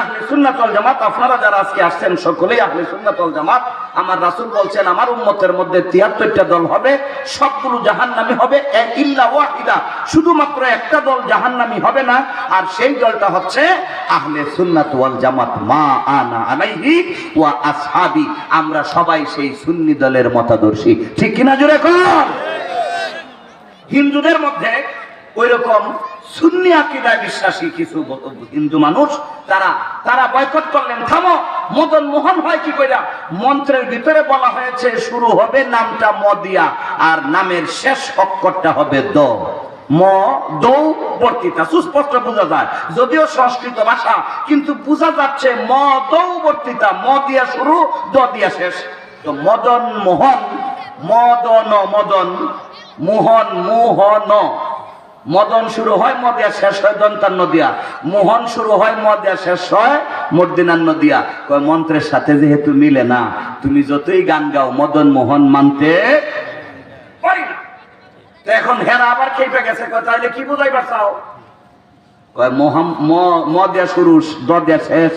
আহলে সুন্নাত জামাত, আপনারা যারা আজকে আসছেন সকলেই আহলে সুন্নাত জামাত। আমার রাসূল বলছেন, আমার উম্মতের মধ্যে 73টা দল হবে, সবগুলো জাহান্নামী হবে ইল্লা ওয়াহিদা। শুধুমাত্র একটা দল জাহান্নামী হবে না, আর সেই দলটা হচ্ছে আহলে সুন্নাত জামাত, মা আনা আলাইহি ওয়া আসহাবি। আমরা সবাই সেই সুন্নি দলের মতাদর্শী। ঠিক কিনা জোরে হিন্দুদের মধ্যে ওই রকম সুন্নি আকিদায় বিশ্বাসী কিছু হিন্দু মানুষ, তারা তারা বয়কট করলেন। থামো, মদন মোহন হয় কি কইরা, মন্ত্রের ভিতরে বলা হয়েছে, শুরু হবে নামটা মদিয়া, আর নামের শেষ অক্ষরটা হবে দ। ম, দৌ, বর্তিতা। সুস্পষ্ট বোঝা যায়। যদিও সংস্কৃত ভাষা, কিন্তু বোঝা যাচ্ছে ম, দৌ, বর্তিতা। ম দিয়া শুরু, দ দিয়া শেষ। তো মদন মোহন, মদন মদন, মোহন মোহন। মদন শুরু হয়, মদিয়া শেষ হয় দন্তান নদিয়া। মোহন শুরু হয়, মদিয়া শেষ হয় মর্দিনান নদিয়া। কয়, মন্ত্রের সাথে যেহেতু মিলে না, তুমি যতই গান গাও, মদন মোহন মানতে পারি না। এখন হেরা আবার খেপে গেছে, কয় তাহলে কি বুঝাইবার চাও? কয়, মোহাম, ম- ম দিয়া শুরু দ দিয়া শেষ।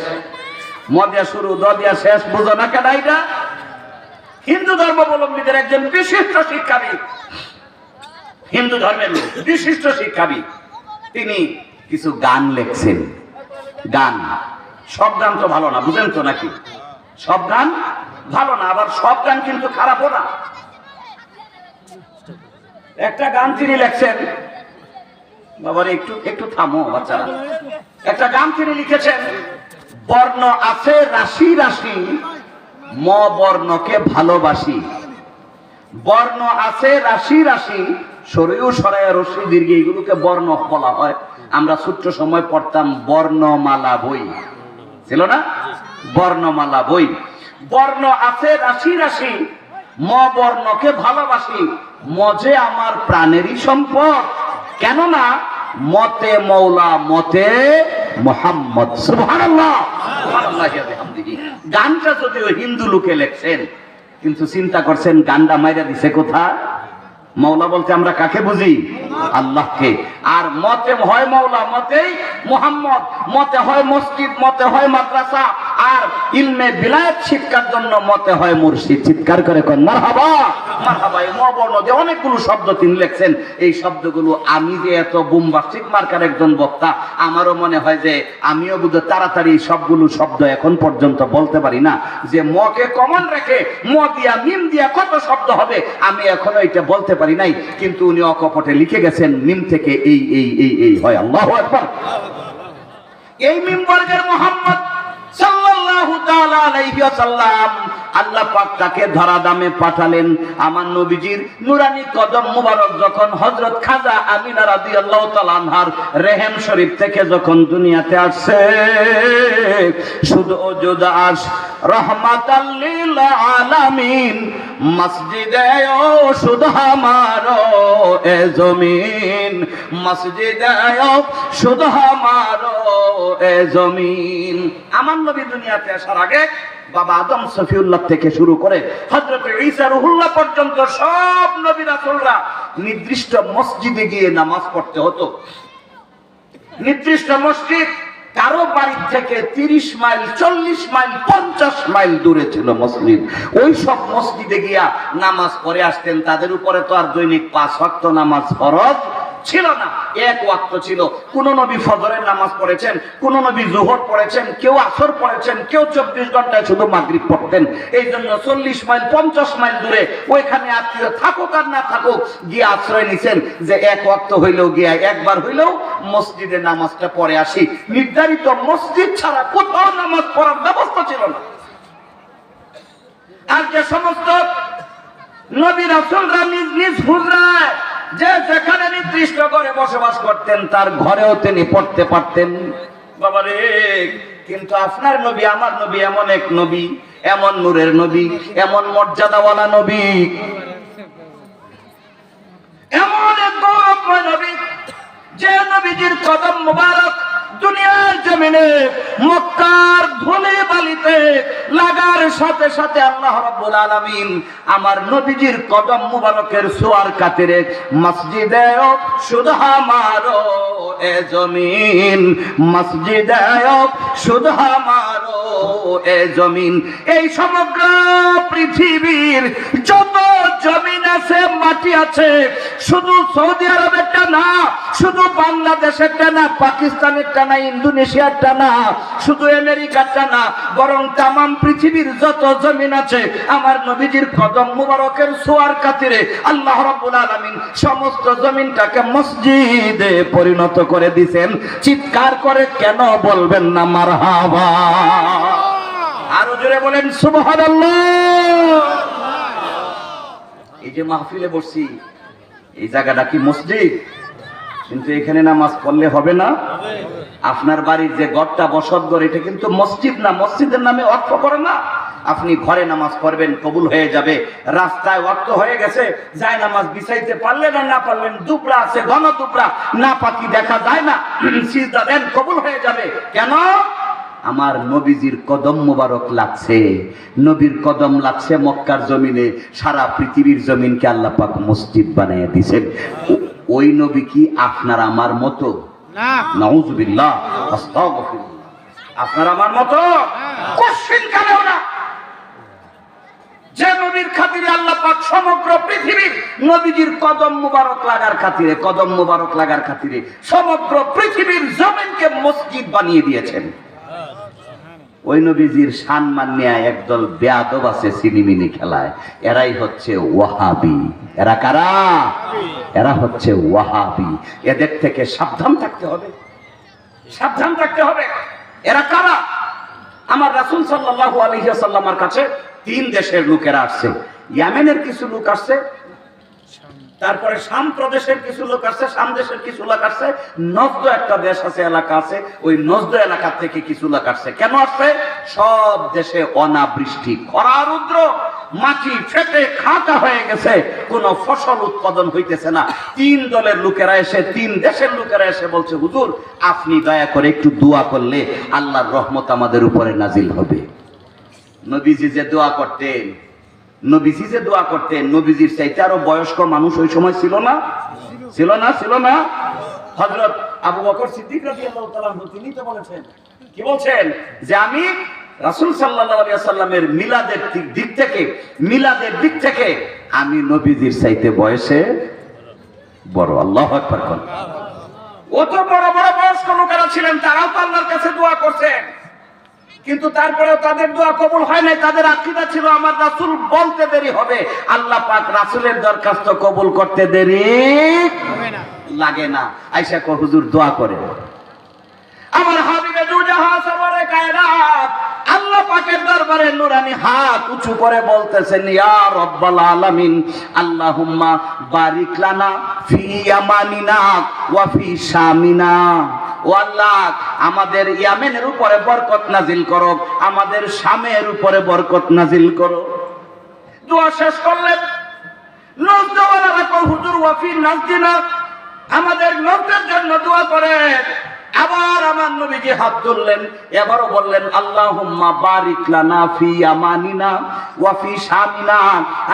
ম দিয়া শুরু দ দিয়া শেষ, বুঝো না কেন এটা হিন্দু ধর্মাবলম্বীদের একজন বিশিষ্ট শিক্ষাবিদ। হিন্দু ধর্মের লোক, বিশিষ্ট শিক্ষাবিদ। তিনি কিছু গান লেখছেন। গান। সব গান তো ভালো না, বুঝেন তো নাকি? সব গান ভালো না, আবার সব গান কিন্তু খারাপও না। একটা গান তিনি লেখছেন। বাবার, একটু একটু থামো বাচ্চারা। একটা গান তিনি লিখেছেন, বর্ণ আছে রাশি রাশি, ম বর্ণকে ভালোবাসি। বর্ণ আছে রাশি রাশি সরেও সরায় রশ্মি দীর্ঘ এগুলোকে বর্ণ বলা হয়। আমরা ছোট্ট সময় পড়তাম বর্ণমালা বই। ছিল না? বর্ণমালা বই। বর্ণ আছে, রাশি রাশি। ম বর্ণকে ভালোবাসি। মজে আমার প্রাণেরই সম্পদ। কেননা মতে মৌলা, মতে মোহাম্মদ। গানটা যদিও হিন্দু লোকে লেখছেন, কিন্তু চিন্তা করছেন গান্ডা মাইরা দিছে কোথায়? মৌলা বলতে আমরা কাকে বুঝি? আল্লাহকে। আর মতে হয় মৌলা, মতেই মোহাম্মদ, মতে হয় মসজিদ, মতে হয় মাদ্রাসা। আর ইলমে বিলায়ত শিক্ষার জন্য মতে হয় মুর্শিদ। চিৎকার করে কন, মারহাবা! মারহাবা, এই মবর্ণ যে অনেকগুলো শব্দ তিনি লেখছেন। এই শব্দগুলো আমি যে এত বুম্বাস্টিক মার্কার একজন বক্তা, আমারও মনে হয় যে আমিও বুধ তাড়াতাড়ি সবগুলো শব্দ এখন পর্যন্ত বলতে পারি না। যে মকে কমন রেখে, ম দিয়া মিম দিয়া কত শব্দ হবে, আমি এখনও এটা বলতে পারি নাই। কিন্তু উনি অকপটে লিখে গেছেন, মিম থেকে এই এই এই এই। হয়, আল্লাহ একবার এই মিম মোহাম্মদ ওয়াসাল্লাম আল্লাহ পাক তাকে ধরা দামে পাঠালেন। আমার নবীজির নুরানি কদম মুবারক যখন হযরত খাজা আমিনা রাদিয়াল্লাহু তাআলা আনহার রেহেম শরীফ থেকে যখন দুনিয়াতে আসছে, শুধু ওজুদ আস রহমাতাল লিল আলামিন, মসজিদে ও শুধু আমারো এ জমিন, মসজিদে ও শুধু আমারো এ জমিন। আমার নবী দুনিয়াতে আসার আগে বাবা আদম সফিউল্লাহ থেকে শুরু করে হজরত ঈসা রুহুল্লাহ পর্যন্ত সব নবী নির্দিষ্ট মসজিদে গিয়ে নামাজ পড়তে হতো। নির্দিষ্ট মসজিদ কারও বাড়ি থেকে তিরিশ মাইল, চল্লিশ মাইল, পঞ্চাশ মাইল দূরে ছিল মসজিদ। ওই সব মসজিদে গিয়া নামাজ পড়ে আসতেন। তাদের উপরে তো আর দৈনিক পাঁচ ওয়াক্ত নামাজ ফরজ ছিল না। এক ওয়াক্ত ছিল। কোন নবী ফজরের নামাজ পড়েছেন, কোন নবী জোহর পড়েছেন, কেউ আসর পড়েছেন, কেউ চব্বিশ ঘন্টায় শুধু মাগরিব পড়তেন। এই জন্য চল্লিশ মাইল, পঞ্চাশ মাইল দূরে ওইখানে আত্মীয় থাকুক আর না থাকুক গিয়ে আশ্রয় নিছেন যে এক ওয়াক্ত হইলেও গিয়া একবার হইলেও মসজিদে নামাজটা পরে আসি। নির্ধারিত মসজিদ ছাড়া কোথাও নামাজ পড়ার ব্যবস্থা ছিল না। আর যে সমস্ত নবী রাসূলরা নিজ নিজ হুজরায় যে যেখানে নির্দিষ্ট করে বসবাস করতেন, তার ঘরেও তিনি পড়তে পারতেন। বাবা রে, কিন্তু আপনার নবী, আমার নবী এমন এক নবী, এমন নূরের নবী, এমন মর্যাদাওয়ালা নবী। এমন এক গৌরবময় নবী, যে নবীজির কদম মুবারক দুনিয়ার জমিনে মক্কার ধুলে বালি মাটিতে লাগার সাথে সাথে আল্লাহ রাব্বুল আলামিন আমার নবীজির কদম মুবারকের সোয়ার কাতিরে মসজিদে শুধু আমারো এ জমিন, মসজিদে শুধু আমারো এ জমিন। এই সমগ্র পৃথিবীর যত জমিন আছে, মাটি আছে, শুধু সৌদি আরবেরটা না শুধু বাংলাদেশেরটা না পাকিস্তানেরটা না ইন্দোনেশিয়ারটা না শুধু আমেরিকারটা না বরং তামাম পৃথিবীর যত জমিন আছে, আমার নবীজির কদম মুবারকের সোয়ার খাতিরে আল্লাহ রাব্বুল আলামিন সমস্ত জমিনটাকে মসজিদে পরিণত করে দিবেন চিৎকার করে কেন বলবেন না, মারহাবা? আরও জোরে বলেন, সুবহানাল্লাহ। এই যে মাহফিলে বসছি, এই জায়গাটা কি মসজিদ? কিন্তু এখানে নামাজ পড়লে হবে না। আপনার বাড়ির যে গড়টা বসত ঘর এটা কিন্তু মসজিদ না। মসজিদের নামে অর্থ করে না। আপনি ঘরে নামাজ পড়বেন, কবুল হয়ে যাবে। রাস্তায় অর্থ হয়ে গেছে, যায় নামাজ বিছাইতে পারলেন আর না পারলেন দুপড়া আছে, ঘন দুপড়া। না পাতি দেখা যায় না। সিজদা দেন, কবুল হয়ে যাবে। কেন? আমার নবীজির কদম মোবারক লাগছে। নবীর কদম লাগছে মক্কার জমিনে। সারা পৃথিবীর জমিনকে আল্লাহ পাক মসজিদ বানিয়ে দিছেন ওই নবী কি আপনার আমার মতো? নাউজুবিল্লাহ আপনার আমার মতো? কোশ্চিন কালেও না। যে নবীর খাতিরে আল্লাহ পাক সমগ্র পৃথিবীর নবীজির কদম মুবারক লাগার খাতিরে কদম মুবারক লাগার খাতিরে সমগ্র পৃথিবীর জমিনকে মসজিদ বানিয়ে দিয়েছেন। ওই নবীজির সম্মান নিয়ে একদল বেয়াদব আছে সিনিমিনি খেলায়। এরাই হচ্ছে ওয়াহাবি। এরা কারা? এরা হচ্ছে ওয়াহাবি। এদের থেকে সাবধান থাকতে হবে। সাবধান থাকতে হবে। এরা কারা? আমার রাসূল সাল্লাল্লাহু আলাইহি ওয়াসাল্লামের কাছে তিন দেশের লোকেরা আসছে। ইয়ামেনের কিছু লোক আসছে তারপরে শাম প্রদেশের কিছু লোক আসছে শাম দেশের কিছু লোক আসছে নজদ একটা দেশ আছে, এলাকা আছে, ওই নজদ এলাকা থেকে কিছু লোক আসছে। কেন আসছে? সব দেশে অনাবৃষ্টি, খরা, রুদ্র, মাটি ফেটে খাঁটা হয়ে গেছে, কোনো ফসল উৎপাদন হইতেছে না। তিন দলের লোকেরা এসে, তিন দেশের লোকেরা এসে বলছে, হুজুর, আপনি দয়া করে একটু দোয়া করলে আল্লাহর রহমত আমাদের উপরে নাজিল হবে। নবীজি যে দোয়া করতেন নবীজি যে দোয়া করতেন, নবীজির চাইতে আরও বয়স্ক মানুষ ওই সময় ছিল না? ছিল না ছিল না? হযরত আবু বকর সিদ্দিক তিনি তো বলেছেন, কি বলছেন? যে আমি রাসুল সাল্লামের মিলাদের দিক- থেকে, মিলাদের দিক থেকে আমি নবীজির চাইতে বয়সে বড়। আল্লাহ অত বড় বড় বয়স্ক লোকেরা ছিলেন, তারাও তো আল্লাহর কাছে দোয়া করছেন। কিন্তু তারপরেও তাদের দোয়া কবুল হয় নাই তাদের আকিদা ছিল আমার রাসুল বলতে দেরি হবে। আল্লাহ পাক রাসুলের দরখাস্ত কবুল করতে দেরি লাগে না। আইসা কো হুজুর দোয়া করে আমার হাবিবে দুজাহা সরওয়ারে কায়নাত আল্লাহ পাকের দরবারে নুরানি হাত উঁচু করে বলতেছেন ইয়া রব্বাল আলামিন আল্লাহুম্মা বারিক লানা ফি ইয়ামানিনা ওয়া ফি শামিনা। ও আল্লাহ আমাদের ইয়ামেনের উপরে বরকত নাজিল করো, আমাদের শামের উপরে বরকত নাজিল করো। দোয়া শেষ করলেন। হুজুর ওয়াফি নাজদিনা, আমাদের নজদের জন্য দোয়া করেন। আবার আমার নবীজি হাত তুললেন এবারও বললেন, আল্লাহুম্মা বারিক লানা ফি আমানিনা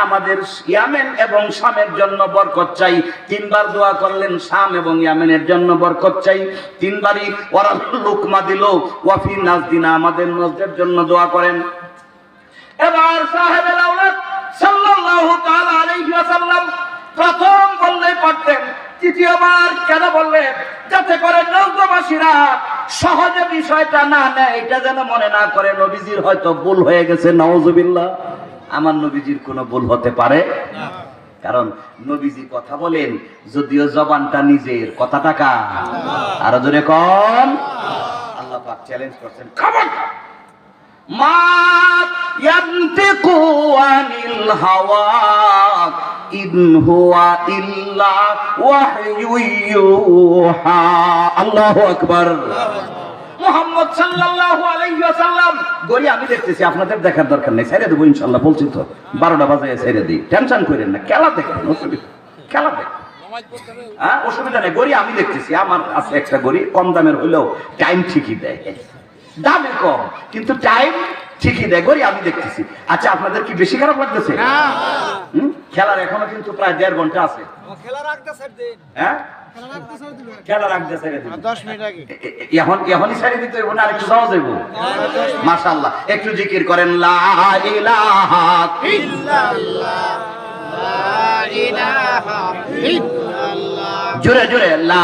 আমাদের ইয়ামেন এবং শামের জন্য বরকত চাই। তিনবার দোয়া করলেন, শাম এবং ইয়ামেনের জন্য বরকত চাই। তিনবারই ওরা লুকমা দিল, ওয়া ফি নাজদিনা। আমাদের নজদের জন্য দোয়া করেন। এবার সাহেবের আওলাদ সাল্লাল্লাহু তাআলা আলাইহি ওয়াসাল্লাম তৃতীয়বার কেন বললেন, যাতে করে নৌকবাসীরা সহজে বিষয়টা না নেয়, এটা যেন মনে না করে নবীজির হয়তো ভুল হয়ে গেছে নওজুবিল্লাহ আমার নবীজির কোনো ভুল হতে পারে? কারণ নবীজি কথা বলেন, যদিও জবানটা নিজের, কথাটা কার? আরও জোরে কন। আল্লাহ পাক চ্যালেঞ্জ করছেন খবরদার মা ইয়ান্তিকু আনিল হাওয়া ইন হুয়া ইল্লা ওয়াহয়ু ইউহা আল্লাহু আকবার। মুহাম্মদ সাল্লাল্লাহু আলাইহি ওয়াসাল্লাম। গড়ি আমি দেখতেছি আপনাদের দেখার দরকার নেই ছেড়ে দেবো ইনশাআল্লাহ বলছি তো। 12টা বাজে ছেড়ে দিই। টেনশন করেন না খেলা দেখেন অসুবিধা। খেলা দেখেন। হ্যাঁ অসুবিধা নেই গড়ি আমি দেখতেছি আমার আছে একটা গড়ি কম দামের হইলেও টাইম ঠিকই দেয়। দামে কম কিন্তু টাইম ঠিকই দেয় গড়ি আমি দেখতেছি। আচ্ছা আপনাদের কি বেশি খারাপ লাগতেছে? হুম? খেলার এখনও কিন্তু প্রায় দেড় ঘণ্টা আছে। খেলা রাখতে স্যার হ্যাঁ? ছেড়ে দিন। এখন এখনই ছেড়ে দিতে হইব না একটু জিকির করেন লা ইলাহা জোরে জোরে লা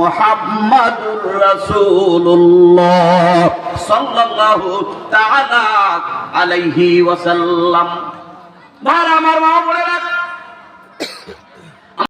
মুহাম্মাদুর রাসূলুল্লাহ সাল্লাল্লাহু তাআলা আলাইহি ওয়াসাল্লাম। ভাই আমার মা বলে রাখ